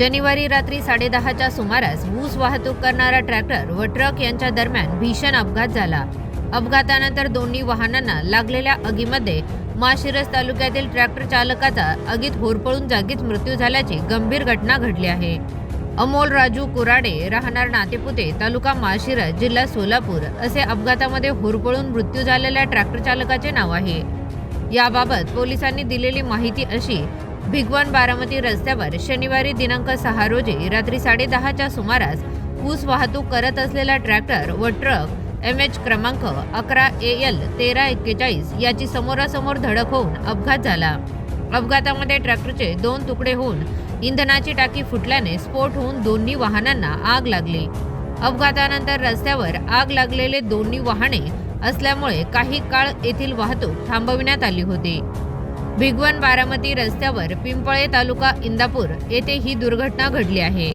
शनिवारी रात्री साडेदहाच्या सुमारास ऊस वाहतूक करणारा ट्रॅक्टर व ट्रक यांच्या दरम्यान भीषण अपघात झाला. अपघातानंतर दोन्ही वाहनांना लागलेल्या आगीमध्ये माशिरस तालुक्यातील ट्रॅक्टर चालकाचा आगीत होरपळून जागीच मृत्यू झाल्याची गंभीर घटना घडली आहे. अमोल राजू कुराडे राहणार नातेपुते तालुका माशिरस जिल्हा सोलापूर असे अपघातामध्ये होरपळून मृत्यू झालेल्या ट्रॅक्टर चालकाचे नाव आहे. याबाबत पोलिसांनी दिलेली माहिती अशी भिगवण बारामती रस्त्यावर शनिवारी दिनांक सहा रोजी रात्री साडेदहाच्या सुमारास ऊस वाहतूक करत असलेला ट्रॅक्टर व ट्रक एम एच क्रमांक अकरा ए एल तेरा एक्केचाळीस याची समोरासमोर धडक होऊन अपघात झाला. अपघातामध्ये ट्रॅक्टरचे दोन तुकडे होऊन इंधनाची टाकी फुटल्याने स्फोट होऊन दोन्ही वाहनांना आग लागली. अपघातानंतर रस्त्यावर आग लागलेले दोन्ही वाहने असल्यामुळे काही काळ येथील वाहतूक थांबविण्यात आली होती. भिगवण बारामती रस्त्यावर पिंपळे तालुका इंदापूर येथे ही दुर्घटना घडली आहे.